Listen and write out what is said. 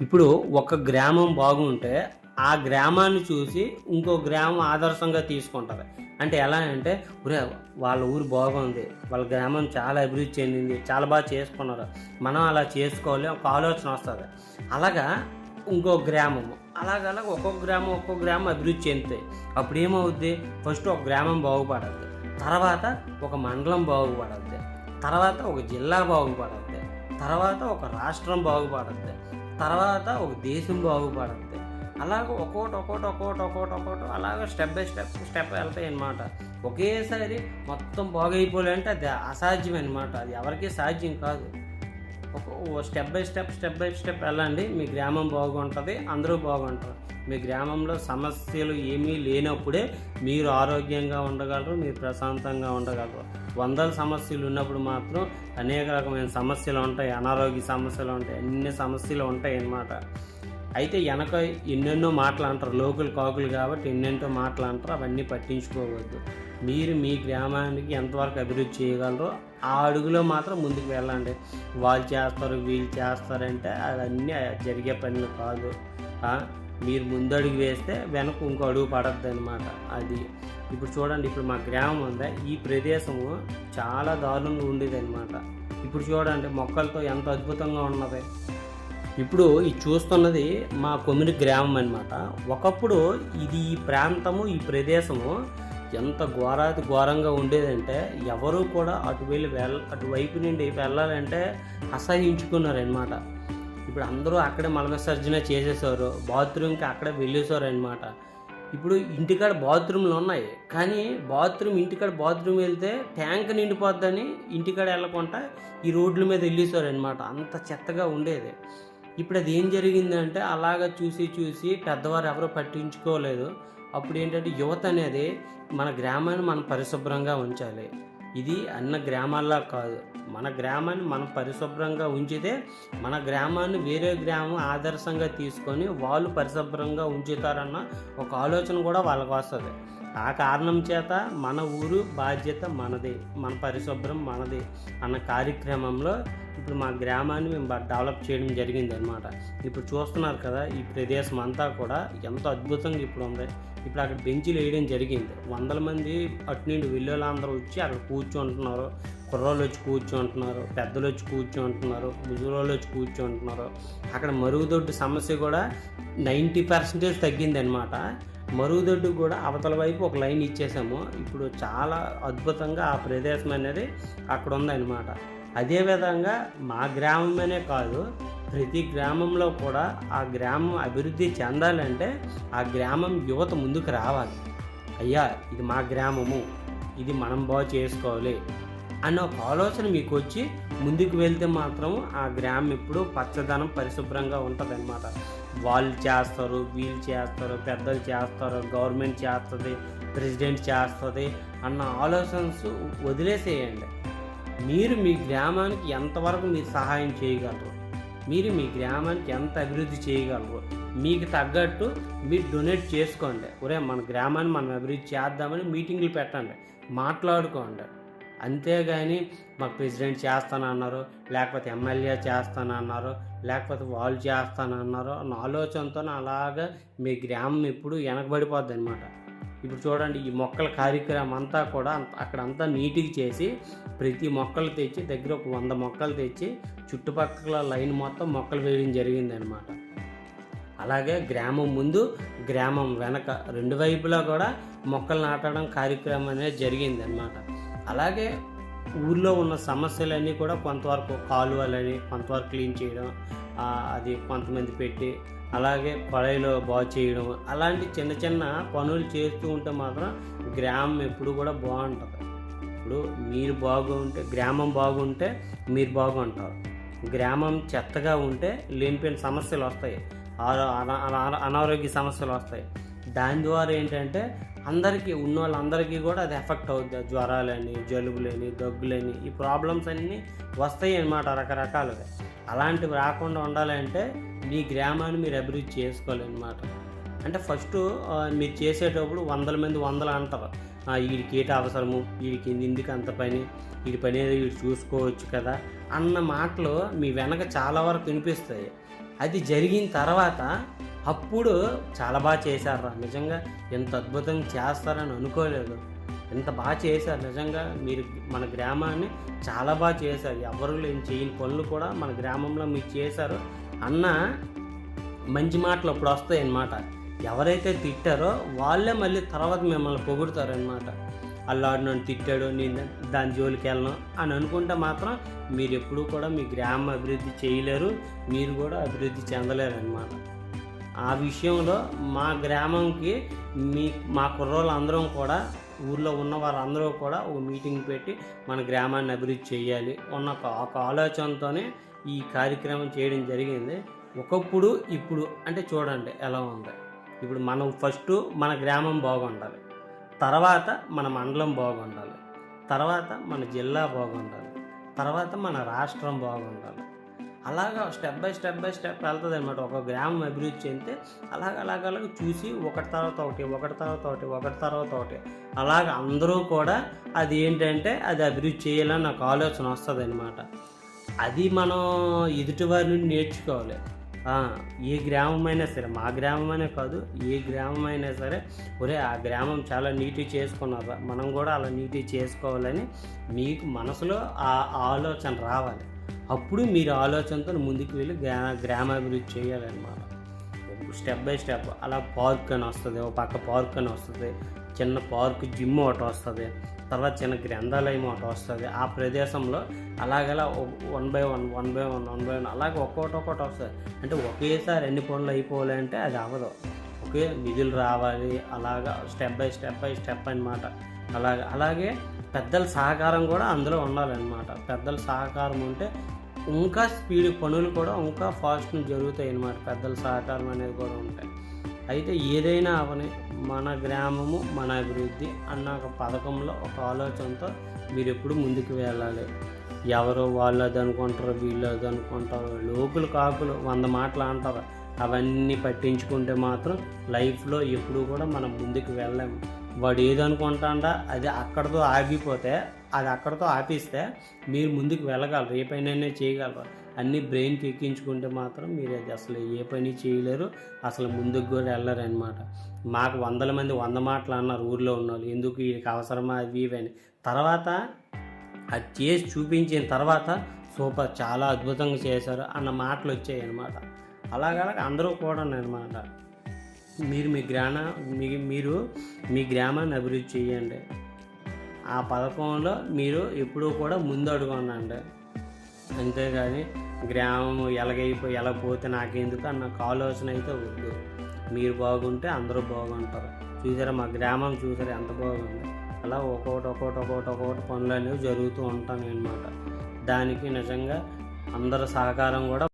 ఇప్పుడు ఒక గ్రామం బాగుంటే ఆ గ్రామాన్ని చూసి ఇంకో గ్రామం ఆదర్శంగా తీసుకుంటుంది. అంటే ఎలా అంటే ఒరే వాళ్ళ ఊరు బాగుంది. వాళ్ళ గ్రామం చాలా అభివృద్ధి చెందింది. చాలా బాగా చేసుకున్నారు. మనం అలా చేసుకోవాలి ఒక ఆలోచన వస్తుంది. అలాగా ఇంకో గ్రామము. అలాగలా ఒక్కొక్క గ్రామం ఒక్కొక్క గ్రామం అభివృద్ధి చెందుతాయి. అప్పుడు ఏమవుద్ది? ఫస్ట్ ఒక గ్రామం బాగుపడద్ది. తర్వాత ఒక మండలం బాగుపడద్ది. తర్వాత ఒక జిల్లా బాగుపడద్ది. తర్వాత ఒక రాష్ట్రం బాగుపడద్ది. తర్వాత ఒక దేశం బాగుపడద్ది అలాగ ఒక్కోటి ఒక్కోటి ఒక్కోటి ఒక్కోటి ఒక్కోటి అలాగ స్టెప్ బై స్టెప్ స్టెప్ వెళ్తాయి అనమాట ఒకేసారి మొత్తం బాగైపోవాలంటే అది అసాధ్యం అనమాట అది ఎవరికీ సాధ్యం కాదు. ఒక step by step step by step వెళ్ళండి. మీ గ్రామం బాగుంటుంది అందరూ బాగుంటారు. మీ గ్రామంలో సమస్యలు ఏమీ లేనప్పుడే మీరు ఆరోగ్యంగా ఉండగలరు మీరు ప్రశాంతంగా ఉండగలరు. వందల సమస్యలు ఉన్నప్పుడు మాత్రం అనేక రకమైన సమస్యలు ఉంటాయి అనారోగ్య సమస్యలు ఉంటాయి అన్ని సమస్యలు ఉంటాయి అన్నమాట. అయితే వెనక ఎన్నెన్నో మాటలు అంటారు లోకల్ కాకులు కాబట్టి ఎన్నెంటో మాటలు అంటారు అవన్నీ పట్టించుకోవద్దు. మీరు మీ గ్రామానికి ఎంతవరకు అభివృద్ధి చేయగలరో ఆ అడుగులో మాత్రం ముందుకు వెళ్ళండి. వాళ్ళు చేస్తారు వీళ్ళు చేస్తారంటే అవన్నీ జరిగే పనులు కాదు. మీరు ముందడుగు వేస్తే వెనక ఇంకో అడుగు పడద్దు అనమాట అది. ఇప్పుడు చూడండి ఇప్పుడు మా గ్రామం ఉందా. ఈ ప్రదేశము చాలా దారుణంగా ఉండేది అనమాట ఇప్పుడు చూడండి మొక్కలతో ఎంత అద్భుతంగా ఉన్నది. ఇప్పుడు ఇది చూస్తున్నది మా కొమ్మిడి గ్రామం అనమాట ఒకప్పుడు ఇది ఈ ప్రాంతము ఈ ప్రదేశము ఎంత ఘోరాతి ఘోరంగా ఉండేదంటే ఎవరు కూడా అటు వెళ్ళి వెళ్ళ అటువైపు నుండి వెళ్ళాలంటే అసహించుకున్నారనమాట ఇప్పుడు అందరూ అక్కడే మల విసర్జన చేసేసారు బాత్రూమ్కి అక్కడే వెళ్ళేసారనమాట ఇప్పుడు ఇంటికాడ బాత్రూమ్లు ఉన్నాయి కానీ బాత్రూమ్ ఇంటికాడ బాత్రూమ్ వెళ్తే ట్యాంక్ నిండిపోద్దని ఇంటికాడ వెళ్ళకుండా ఈ రోడ్ల మీద వెళ్ళేసారనమాట అంత చెత్తగా ఉండేది. ఇప్పుడు అది ఏం జరిగిందంటే అలాగ చూసి చూసి పెద్దవారు ఎవరు పట్టించుకోలేదు. అప్పుడు ఏంటంటే యువత అనేది మన గ్రామాన్ని మనం పరిశుభ్రంగా ఉంచాలి. ఇది అన్న గ్రామాల్లో కాదు. మన గ్రామాన్ని మనం పరిశుభ్రంగా ఉంచితే మన గ్రామాన్ని వేరే గ్రామం ఆదర్శంగా తీసుకొని వాళ్ళు పరిశుభ్రంగా ఉంచుతారన్న ఒక ఆలోచన కూడా వాళ్ళకి వస్తుంది. ఆ కారణం చేత మన ఊరు బాధ్యత మనది. మన పరిశుభ్రం మనది అన్న కార్యక్రమంలో ఇప్పుడు మా గ్రామాన్ని మేము బాగా డెవలప్ చేయడం జరిగింది అనమాట ఇప్పుడు చూస్తున్నారు కదా ఈ ప్రదేశం అంతా కూడా ఎంతో అద్భుతంగా ఇప్పుడు ఉంది. ఇప్పుడు అక్కడ బెంచీలు వేయడం జరిగింది. వందల మంది అటు నుండి వెళ్ళేళ్ళందరూ వచ్చి అక్కడ కూర్చుంటున్నారు. కుర్రోళ్ళు వచ్చి కూర్చుంటున్నారు. పెద్దలు వచ్చి కూర్చుంటున్నారు. ముసలోళ్ళు వచ్చి కూర్చుంటున్నారు. అక్కడ మరుగుదొడ్డు సమస్య కూడా నైంటీ పర్సెంటేజ్ తగ్గింది అనమాట మరుగుదొడ్డు కూడా అవతల వైపు ఒక లైన్ ఇచ్చేసాము. ఇప్పుడు చాలా అద్భుతంగా ఆ ప్రదేశం అనేది అక్కడ ఉందన్నమాట. అదేవిధంగా మా గ్రామమనే కాదు ప్రతి గ్రామంలో కూడా ఆ గ్రామం అభివృద్ధి చెందాలంటే ఆ గ్రామం యువత ముందుకు రావాలి. అయ్యా ఇది మా గ్రామము ఇది మనం బాగు చేసుకోవాలి అన్న ఒక ఆలోచన మీకు వచ్చి ముందుకు వెళ్తే మాత్రం ఆ గ్రామం ఎప్పుడు పచ్చదనం పరిశుభ్రంగా ఉంటుంది వాళ్ళు చేస్తారు వీళ్ళు చేస్తారు పెద్దలు చేస్తారు గవర్నమెంట్ చేస్తుంది ప్రెసిడెంట్ చేస్తుంది అన్న ఆలోచనస్ వదిలేసేయండి. మీరు మీ గ్రామానికి ఎంతవరకు మీరు సహాయం చేయగలరు? మీరు మీ గ్రామానికి ఎంత అభివృద్ధి చేయగలరు? మీకు తగ్గట్టు మీరు డొనేట్ చేసుకోండి. ఒరే మన గ్రామాన్ని మనం అభివృద్ధి చేద్దామని మీటింగ్లు పెట్టండి. మాట్లాడుకోండి. అంతేగాని మాకు ప్రెసిడెంట్ చేస్తానన్నారు లేకపోతే ఎమ్మెల్యే చేస్తానన్నారు లేకపోతే వాళ్ళు చేస్తానన్నారు అన్న ఆలోచనతో అలాగా మీ గ్రామం ఎప్పుడు వెనకబడిపోద్ది అనమాట ఇప్పుడు చూడండి ఈ మొక్కల కార్యక్రమం అంతా కూడా అక్కడ అంతా నీట్గా చేసి ప్రతి మొక్కలు తెచ్చి దగ్గర ఒక వంద మొక్కలు తెచ్చి చుట్టుపక్కల లైన్ మొత్తం మొక్కలు వేయడం జరిగిందనమాట అలాగే గ్రామం ముందు గ్రామం వెనక రెండు వైపులా కూడా మొక్కలు నాటడం కార్యక్రమం అనేది జరిగిందనమాట అలాగే ఊర్లో ఉన్న సమస్యలన్నీ కూడా కొంతవరకు కాలువలని కొంతవరకు క్లీన్ చేయడం అది కొంతమంది పెట్టి అలాగే పడైలో బాగు చేయడం అలాంటి చిన్న చిన్న పనులు చేస్తూ ఉంటే మాత్రం గ్రామం ఎప్పుడు కూడా బాగుంటుంది. ఇప్పుడు మీరు బాగుంటే గ్రామం బాగుంటే మీరు బాగుంటారు. గ్రామం చెత్తగా ఉంటే లేనిపోయిన సమస్యలు వస్తాయి. అనారోగ్య సమస్యలు వస్తాయి. దాని ద్వారా ఏంటంటే అందరికీ ఉన్న వాళ్ళందరికీ కూడా అది ఎఫెక్ట్ అవుద్ది. జ్వరాలని జలుబులని దగ్గులని ఈ ప్రాబ్లమ్స్ అన్నీ వస్తాయి అన్నమాట రకరకాలుగా. అలాంటివి రాకుండా ఉండాలంటే మీ గ్రామాన్ని మీరు అభివృద్ధి చేసుకోవాలన్నమాట. అంటే ఫస్ట్ మీరు చేసేటప్పుడు వందల మంది వందలు అంటారు. వీడికి ఏటి అవసరము వీడికి ఎందుకు అంత పని వీడి పని ఏదో వీడు చూసుకోవచ్చు కదా అన్న మాటలు మీ వెనక చాలా వరకు వినిపిస్తాయి. అది జరిగిన తర్వాత అప్పుడు చాలా బాగా చేశారా? నిజంగా ఎంత అద్భుతంగా చేస్తారని అనుకోలేదు. ఎంత బాగా చేశారు. నిజంగా మీరు మన గ్రామాన్ని చాలా బాగా చేశారు. ఎవరు లేని చేయని పనులు కూడా మన గ్రామంలో మీరు చేశారు అన్న మంచి మాటలు అప్పుడు వస్తాయన్నమాట. ఎవరైతే తిట్టారో వాళ్ళే మళ్ళీ తర్వాత మిమ్మల్ని పొగుడుతారనమాట అల్లాడు నన్ను తిట్టాడు నేను దాని జోలికి వెళ్ళను అని అనుకుంటే మాత్రం మీరు ఎప్పుడూ కూడా మీ గ్రామం అభివృద్ధి చేయలేరు మీరు కూడా అభివృద్ధి చెందలేరు అనమాట ఆ విషయంలో మా గ్రామంకి మీ మా కుర్రోళ్ళు అందరం కూడా ఊర్లో ఉన్న వారందరూ కూడా ఒక మీటింగ్ పెట్టి మన గ్రామాన్ని అభివృద్ధి చేయాలి ఉన్న ఒక ఒక ఆలోచనతోనే ఈ కార్యక్రమం చేయడం జరిగింది. ఒకప్పుడు ఇప్పుడు అంటే చూడండి ఎలా ఉంది. ఇప్పుడు మనం ఫస్ట్ మన గ్రామం బాగుండాలి. తర్వాత మన మండలం బాగుండాలి. తర్వాత మన జిల్లా బాగుండాలి. తర్వాత మన రాష్ట్రం బాగుండాలి. అలాగా step by step by step వెళ్తుంది అనమాట ఒక గ్రామం అభివృద్ధి చెందితే అలాగ అలాగ అలాగ చూసి ఒకటి తర్వాత ఒకటి ఒకటి తర్వాత ఒకటి ఒకటి తర్వాత ఒకటి. అలాగ అందరూ కూడా అది ఏంటంటే అది అభివృద్ధి చేయాలని నాకు ఆలోచన వస్తుంది అనమాట అది మనం ఎదుటివారి నుండి నేర్చుకోవాలి. ఏ గ్రామమైనా సరే మా గ్రామమైనా కాదు ఏ గ్రామమైనా సరే ఒరే ఆ గ్రామం చాలా నీట్గా చేసుకున్నారు? మనం కూడా అలా నీట్గా చేసుకోవాలని మీకు మనసులో ఆ ఆలోచన రావాలి. అప్పుడు మీరు ఆలోచనతో ముందుకు వెళ్ళి గ్రా గ్రామాభివృద్ధి చేయాలన్నమాట. స్టెప్ బై స్టెప్ అలా పార్క్ అని వస్తుంది ఒక పక్క పార్క్ అని వస్తుంది చిన్న పార్క్ జిమ్ ఒకటి వస్తుంది తర్వాత చిన్న గ్రంథాలయం ఒకటి వస్తుంది. ఆ ప్రదేశంలో అలాగలా one by one one by one one by one అలాగే ఒక్కొక్కటి ఒక్కటి వస్తుంది. అంటే ఒకేసారి ఎన్ని పనులు అయిపోవాలంటే అది అవ్వదు. ఒకే నిధులు రావాలి అలాగా step by step by step అన్నమాట. అలాగే అలాగే పెద్దల సహకారం కూడా అందులో ఉండాలన్నమాట. పెద్దల సహకారం ఉంటే ఇంకా స్పీడ్ పనులు కూడా ఇంకా ఫాస్ట్ జరుగుతాయి అన్నమాట. పెద్దల సహకారం అనేది కూడా ఉంటాయి. అయితే ఏదైనా అవని మన గ్రామము మన అభివృద్ధి అన్న ఒక పథకంలో ఒక ఆలోచనతో మీరు ఎప్పుడు ముందుకు వెళ్ళాలి. ఎవరో వాళ్ళు అది అనుకుంటారు వీళ్ళు అది అనుకుంటారు లోకులు కాకులు వంద మాటలు అంటారు. అవన్నీ పట్టించుకుంటే మాత్రం లైఫ్లో ఎప్పుడు కూడా మనం ముందుకు వెళ్ళలేము. వాడు ఏదనుకుంటాడా అది అక్కడితో ఆగిపోతే అది అక్కడతో ఆపిస్తే మీరు ముందుకు వెళ్ళగలరు. ఏ పైన చేయగలరు. అన్ని బ్రెయిన్కి ఎక్కించుకుంటే మాత్రం మీరు అది అసలు ఏ పని చేయలేరు. అసలు ముందుకు కూడా వెళ్ళరు అనమాట మాకు వందల మంది వంద మాటలు అన్నారు ఊర్లో ఉన్న వాళ్ళు ఎందుకు వీళ్ళకి అవసరమా? అవి ఇవి అని. తర్వాత అది చేసి చూపించిన తర్వాత సూపర్ చాలా అద్భుతంగా చేశారు అన్న మాటలు వచ్చాయి అనమాట అలాగలాగ అందరూ కూడా అనమాట మీరు మీ గ్రామ మీ మీరు మీ గ్రామాన్ని అభివృద్ధి చేయండి. ఆ పథకంలో మీరు ఎప్పుడూ కూడా ముందు అడుగునండి. అంతేగాని గ్రామం ఎలాగైపోయి ఎలా పోతే నాకెందుకు అన్న ఆలోచన అయితే వద్దు. మీరు బాగుంటే అందరూ బాగుంటారు. చూసారా మా గ్రామం చూసారా ఎంత బాగుంది? అలా ఒక్కొక్కటి ఒక్కొక్కటి ఒక్కొక్కటి ఒక్కొక్కటి పనులు అనేవి జరుగుతూ ఉంటాయి అన్నమాట. దానికి నిజంగా అందరి సహకారం కూడా